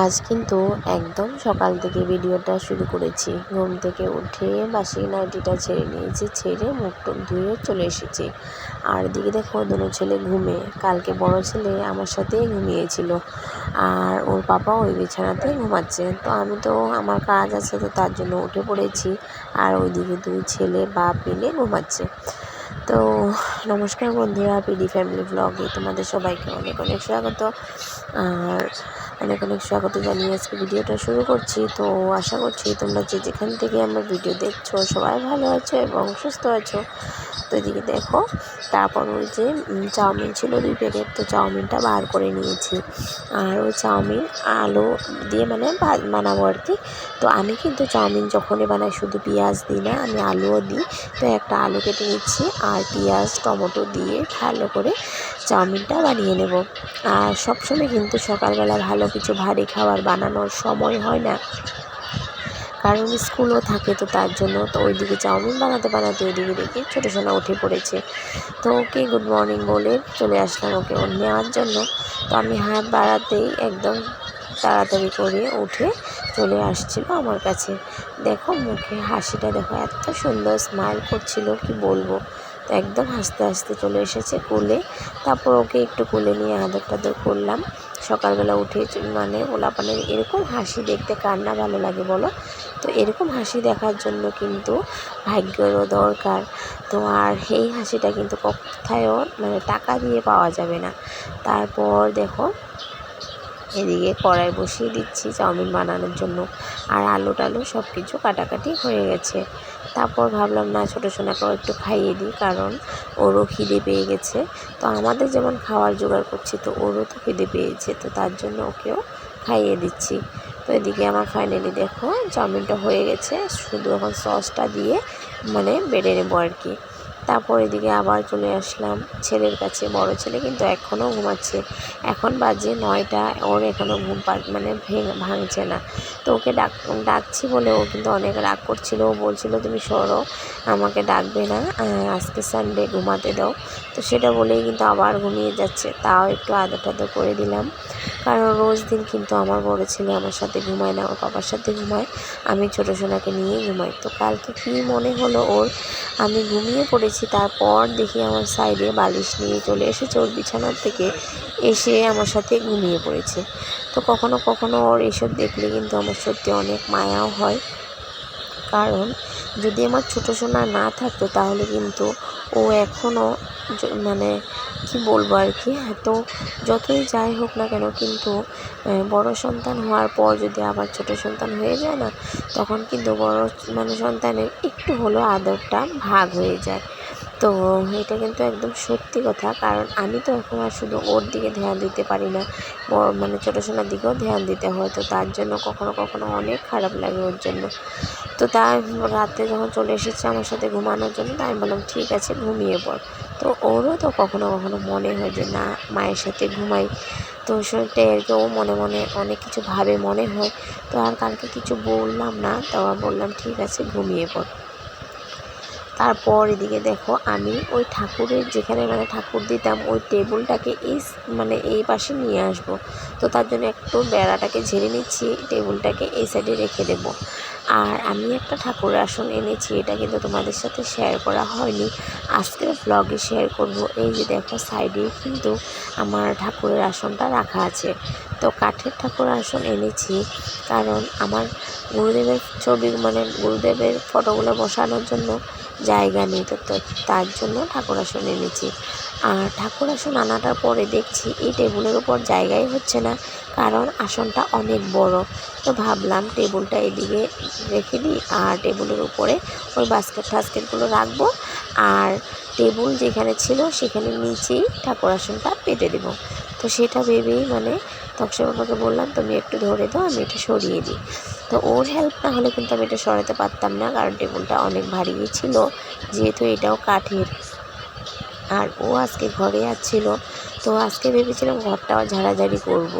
আজ কিন্তু একদম সকাল থেকে ভিডিওটা শুরু করেছি। ঘুম থেকে উঠে বাসি নাইটিটা ছেড়ে নিয়েছি, ছেড়ে মুখ টুক ধুয়ে চলে এসেছি। আর দিকে দেখো, দুনো ছেলে ঘুমে। কালকে বড় ছেলে আমার সাথেই ঘুমিয়েছিল আর ওর পাপা ওই বিছানাতে ঘুমাচ্ছে। তো আমি তো আমার কাজ আছে, তো তার জন্য উঠে পড়েছি আর ওইদিকে দুই ছেলে বাপ মিলে ঘুমাচ্ছে। তো নমস্কার বন্ধুরা, পিডি ফ্যামিলি ব্লগে তোমাদের সবাইকে অনেক অনেক স্বাগত। আর অনেক অনেক স্বাগত জানিয়ে আজকে ভিডিওটা শুরু করছি। তো আশা করছি তোমরা যে যেখান থেকে আমার ভিডিও দেখছ সবাই ভালো আছো এবং সুস্থ আছো। তো এদিকে দেখো, তারপর ওই যে চাউমিন ছিল দুই প্যাকেট, তো চাউমিনটা বার করে নিয়েছি। আর ওই চাউমিন, আলু দিয়ে মানে বানাবো আর কি। তো আমি কিন্তু চাউমিন যখনই বানাই, শুধু পেঁয়াজ দিই না, আমি আলুও দিই। তো একটা আলু কেটে নিচ্ছি, আর পেঁয়াজ, টমেটো দিয়ে ভালো করে চাউমিনটা বানিয়ে নেব। আর সবসময় কিন্তু সকালবেলা ভালো কিছু ভারী খাবার বানানোর সময় হয় না। কারণ স্কুলও থাকে তো তার জন্য তো ওই দিকে চাউমিন বানাতে বানাতে ওইদিকে দেখি ছোটো সোনা উঠে পড়েছে। তো ওকে গুড মর্নিং বলে চলে আসলাম ওকে ওর নেওয়ার জন্য। তো আমি হাত বাড়াতেই একদম তাড়াতাড়ি করে উঠে চলে আসছিল আমার কাছে। দেখো মুখে হাসিটা দেখো এত সুন্দর স্মাইল করছিল, কি বলব? তো একদম হাসতে হাসতে চলে এসেছে কোলে। তারপর ওকে একটু কোলে নিয়ে আদর টাদর করলাম। সকালবেলা উঠে মানে ওলাপানের এরকম হাসি দেখতে কার না ভালো লাগে বলো? তো এরকম হাসি দেখার জন্য কিন্তু ভাগ্যেরও দরকার। তো আর এই হাসিটা কিন্তু কোথায়ও মানে টাকা দিয়ে পাওয়া যাবে না। তারপর দেখো এদিকে কড়াই বসিয়ে দিচ্ছি চাউমিন বানানোর জন্য। আর আলু টালু সব কিছু কাটাকাটি হয়ে গেছে। তারপর ভাবলাম, না, ছোটো সোনাকেও একটু খাইয়ে দিই, কারণ ওরও খিদে পেয়ে গেছে। তো আমাদের যেমন খাওয়ার জোগাড় করছি, তো ওরও তো খিদে পেয়েছে, তো তার জন্য ওকেও খাইয়ে দিচ্ছি। তো এদিকে আমার ফাইনালি দেখো, চাউমিনটা হয়ে গেছে। শুধু এখন সসটা দিয়ে মানে বেড়ে নেব আর কি। তারপর এদিকে আবার চলে আসলাম ছেলের কাছে, বড় ছেলে কিন্তু এখনও ঘুমাচ্ছে। এখন বাজে নয়টা, ওর এখনও ঘুম পা মানে ভেঙে, ভাঙছে না। তো ওকে ডাক, ডাকছি বলে ও কিন্তু অনেক রাগ করছিল। ও বলছিল, তুমি সরো, আমাকে ডাকবে না আজকে সানডে ঘুমাতে দাও। তো সেটা বলেই কিন্তু আবার ঘুমিয়ে যাচ্ছে। তাও একটু আদর টাদর করে দিলাম। কারণ রোজ দিন কিন্তু আমার বড় ছেলে আমার সাথে ঘুমায় না, আমার বাবার সাথে ঘুমায়। আমি ছোটো সোনাকে নিয়ে ঘুমাই। তো কালকে কী মনে হলো ওর? আমি ঘুমিয়ে পড়েছি। তারপর দেখি আমার সাইডে বালিশ নিয়ে চলে এসেছে। ওর বিছানার থেকে এসে আমার সাথে ঘুমিয়ে পড়েছে। তো কখনো কখনো ওর এসব দেখলে কিন্তু আমার সত্যি অনেক মায়াও হয়। কারণ যদি আমার ছোটো সোনা না থাকতো তাহলে কিন্তু ও এখনও মানে কি বলব আর কি? তো যতই যাই হোক না কেন কিন্তু বড় সন্তান হওয়ার পর যদি আবার ছোট সন্তান হয়ে যায় না, তখন কিন্তু বড় মানে সন্তানের একটু হলেও আদরটা ভাগ হয়ে যায়। তো এটা কিন্তু একদম সত্যি কথা। কারণ আমি তো এখন আর শুধু ওর দিকে ধ্যান দিতে পারি না মানে ছোটো সোনার দিকেও ধ্যান দিতে হয়। তো তার জন্য কখনো কখনো অনেক খারাপ লাগে ওর জন্য। তো তার রাতে যখন চলে এসেছে আমার সাথে ঘুমানোর জন্য, তাই আমি বললাম, ঠিক আছে, ঘুমিয়ে পড়। তো ওরও তো কখনো কখনো মনে হয় যে, না, মায়ের সাথে ঘুমাই। তো টেরকেও মনে মনে অনেক কিছু ভাবে, মনে হয়। তো আর কালকে কিছু বললাম না তো বললাম, ঠিক আছে, ঘুমিয়ে পড়। তারপর এদিকে দেখো আমি ওই ঠাকুরের যেখানে মানে ঠাকুর দিতাম, ওই টেবিলটাকে এই মানে এই পাশে নিয়ে আসব। তো তার জন্য একটু বেড়াটাকে ঝেড়ে নিচ্ছি, টেবিলটাকে এই সাইডে রেখে দেবো। আর আমি একটা ঠাকুরের আসন এনেছি, এটা কিন্তু তোমাদের সাথে শেয়ার করা হয়নি। আজকের ব্লগে শেয়ার করব। এই যে দেখো সাইডে কিন্তু আমার ঠাকুরের আসনটা রাখা আছে। তো কাঠের ঠাকুর আসন এনেছি, কারণ আমার গুরুদেবের ছবি মানে গুরুদেবের ফটোগুলো বসানোর জন্য জায়গা নেই। তো তার জন্য ঠাকুর আসন এনেছি। আর ঠাকুর আসন আনাটার পরে দেখছি এই টেবিলের উপর জায়গাই হচ্ছে না, কারণ আসনটা অনেক বড়। তো ভাবলাম টেবিলটা এদিকে রেখে দিই আর টেবিলের উপরে ওই বাস্কেট টাস্কেটগুলো রাখব। আর টেবিল যেখানে ছিল সেখানে নিচেই ঠাকুর আসনটা পেতে দেবো। তো সেটা ভেবেই মানে তক্সা বাবাকে বললাম, তুমি একটু ধরে দাও, আমি এটা সরিয়ে দিই। তো ওর হেল্প না হলে কিন্তু আমি এটা সরাতে পারতাম না, কারণ টেবিলটা অনেক ভারী ছিল, যেহেতু এটাও কাঠের। আর ও আজকে ঘরে আসছিল, তো আজকে ভেবেছিলাম ঘরটাও ঝাড়াঝাড়ি করব।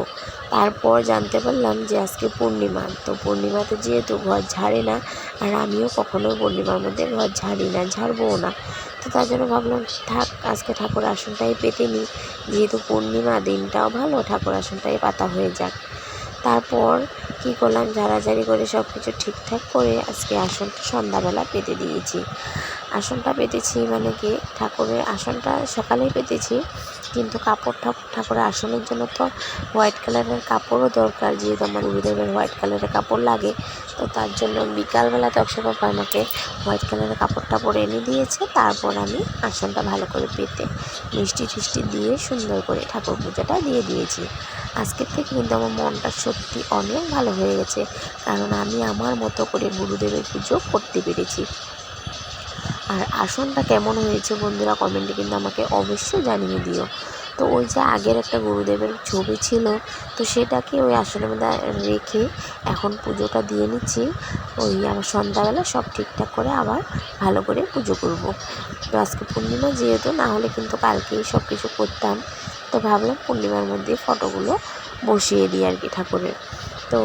তারপর জানতে পারলাম যে আজকে পূর্ণিমা, তো পূর্ণিমাতে যেহেতু ঘর ঝাড়ে না, আর আমিও কখনোই পূর্ণিমার মধ্যে ঘর ঝাড়ি না ঝাড়বও না। তো তার জন্য ভাবলাম, থাক, আজকে ঠাকুর আসনটাই পেতে নিই যেহেতু পূর্ণিমা, দিনটাও ভালো, ঠাকুর আসনটাই পাতা হয়ে যাক। তারপর কি করলাম? ঝাড়াঝাড়ি করে সব কিছু ঠিকঠাক করে আজকে আসনটা সন্ধ্যাবেলা পেতে দিয়েছি। আসনটা পেতেছি মানে কি? ঠাকুরের আসনটা সকালেই পেতেছি। কিন্তু কাপড় ঠাকুরের আসনের জন্য তো হোয়াইট কালারের কাপড়ও দরকার। যেহেতু আমার গুরুদেবের হোয়াইট কালারের কাপড় লাগে, তো তার জন্য বিকালবেলা তক্ষা বাবা আমাকে হোয়াইট কালারের কাপড়টা পরে এনে দিয়েছে। তারপর আমি আসনটা ভালো করে পেতে মিষ্টি টিষ্টি দিয়ে সুন্দর করে ঠাকুর পূজাটা দিয়ে দিয়েছি। আজকের থেকে কিন্তু আমার মনটা সত্যি অনেক ভালো হয়ে গেছে, কারণ আমি আমার মতো করে গুরুদেবের পুজো করতে পেরেছি। আর আসনটা কেমন হয়েছে বন্ধুরা কমেন্টে কিন্তু আমাকে অবশ্যই জানিয়ে দিও। তো ওই যে আগের একটা গুরুদেবের ছবি ছিল, তো সেটাকে ওই আসনের মধ্যে রেখে এখন পুজোটা দিয়ে নিচ্ছি। ওই আমার সন্ধ্যাবেলা সব ঠিকঠাক করে আবার ভালো করে পুজো করব। তো আজকে পূর্ণিমা যেহেতু, না হলে কিন্তু কালকেই সব কিছু করতাম। তো ভাবলাম পূর্ণিমার মধ্যে ফটোগুলো বসিয়ে দিই আর কি ঠাকুরের। তো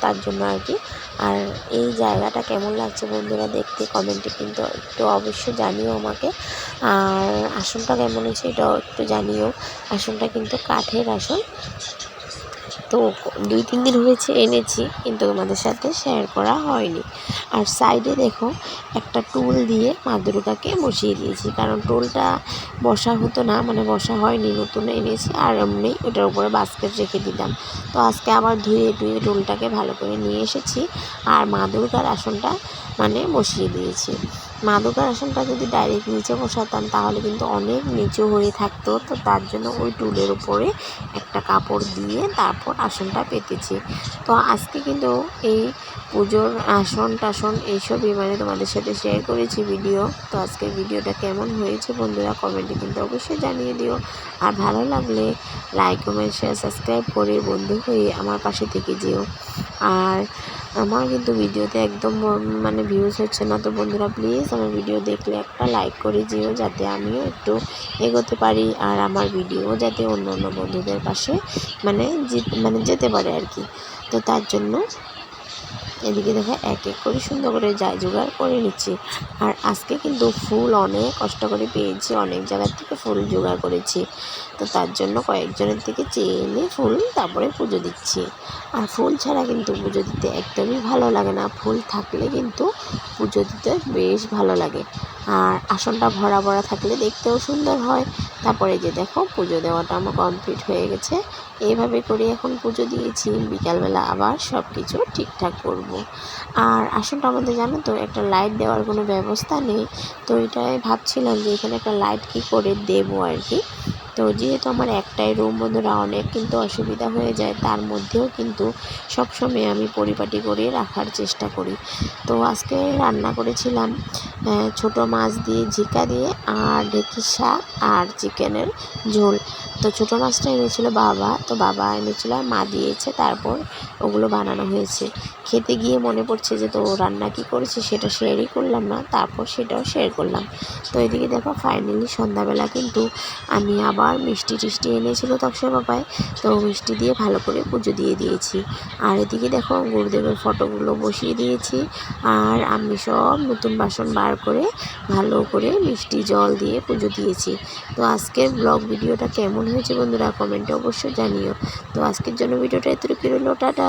তার জন্য আর কি। আর এই জায়গাটা কেমন লাগছে বন্ধুরা দেখতে কমেন্টে কিন্তু একটু অবশ্যই জানিও আমাকে। আর আসনটা কেমন হয়েছে এটাও একটু জানিও। আসনটা কিন্তু কাঠের আসন। তো দুই, তিন দিন হয়েছে এনেছি, কিন্তু তোমাদের সাথে শেয়ার করা হয়নি। আর সাইডে দেখো, একটা টুল দিয়ে মা দুর্গাকে বসিয়ে দিয়েছি। কারণ টুলটা বসা হতো না মানে বসা হয়নি, নতুন এনেছি, আর এমনি ওটার উপরে বাস্কেট রেখে দিলাম। তো আজকে আবার ধুয়ে ধুয়ে টুলটাকে ভালো করে নিয়ে এসেছি। আর মা দুর্গার আসনটা মানে বসিয়ে দিয়েছি। মা দুর্গার আসনটা যদি ডাইরেক্ট নিচে বসাতাম, তাহলে কিন্তু অনেক নিচু হয়ে থাকতো। তো তার জন্য ওই টুলের উপরে একটা কাপড় দিয়ে তারপর আসনটা পেতেছি। তো আজকে কিন্তু এই পুজোর আসন টাসন এইসবই মানে তোমাদের সাথে শেয়ার করেছি ভিডিও তো আজকের ভিডিওটা কেমন হয়েছে বন্ধুরা কমেন্টে কিন্তু অবশ্যই জানিয়ে দিও। আর ভালো লাগলে লাইক কমেন্ট শেয়ার সাবস্ক্রাইব করে বন্ধু হয়ে আমার পাশে থেকে যেও। আর আমার কিন্তু ভিডিওতে একদম মানে ভিউজ হচ্ছে না। তো বন্ধুরা প্লিজ আমার ভিডিও দেখলে একটা লাইক করে যেও যাতে আমিও একটু এগোতে পারি আর আমার ভিডিও যাতে অন্য অন্য বন্ধুদের পাশে মানে মানে যেতে পারে আর কি। তো তার জন্য এদিকে দেখো, এক এক করে সুন্দর করে যাই জোগাড় করে নিচ্ছি। আর আজকে কিন্তু ফুল অনেক কষ্ট করে পেয়েছি, অনেক জায়গার থেকে ফুল জোগাড় করেছি। তো তার জন্য কয়েকজনের থেকে চেয়ে এনে ফুল তারপরে পুজো দিচ্ছি। আর ফুল ছাড়া কিন্তু পুজো দিতে একদমই ভালো লাগে না। ফুল থাকলে কিন্তু পুজো দিতে বেশ ভালো লাগে। আর আসনটা ভরা ভরা থাকলে দেখতেও সুন্দর হয়। তারপরে যে দেখো পুজো দেওয়াটা আমার কমপ্লিট হয়ে গেছে। এইভাবে করে এখন পুজো দিয়েছি। বিকালবেলা আবার সব কিছু ঠিকঠাক করব। আর আসনটা আমাদের জানো তো, একটা লাইট দেওয়ার কোনো ব্যবস্থা নেই। তো এটাই ভাবছিলাম যে এখানে একটা লাইট কী করে দেবো আর কি। তো যেহেতু আমার একটাই রুম বন্ধুরা, অনেক কিন্তু অসুবিধা হয়ে যায়, তার মধ্যেও কিন্তু সবসময় আমি পরিপাটি করে রাখার চেষ্টা করি। তো আজকে রান্না করেছিলাম ছোট মাছ দিয়ে ঝিকা দিয়ে আর ঢেঁকির শাক আর চিকেনের ঝোল। তো ছোটো মাছটা এনেছিল বাবা, তো বাবা এনেছিল আর মা দিয়েছে, তারপর ওগুলো বানানো হয়েছে। খেতে গিয়ে মনে পড়ছে যে, তো রান্না কী করেছে সেটা শেয়ারই করলাম না, তারপর সেটাও শেয়ার করলাম। তো এদিকে দেখো ফাইনালি সন্ধ্যাবেলা কিন্তু আমি আবার মিষ্টি টিষ্টি এনেছিলো তক্সা বাবায় তো মিষ্টি দিয়ে ভালো করে পুজো দিয়ে দিয়েছি। আর এদিকে দেখো, গুরুদেবের ফটোগুলো বসিয়ে দিয়েছি, আর আমি সব নতুন বাসন বার করে ভালো করে মিষ্টি জল দিয়ে পুজো দিয়েছি। তো আজকের ব্লগ ভিডিওটা কেমন হয়েছে বন্ধুরা কমেন্টে অবশ্যই জানিও। তো আজকের জন্য ভিডিওটা এতটুকু রইল টাটা।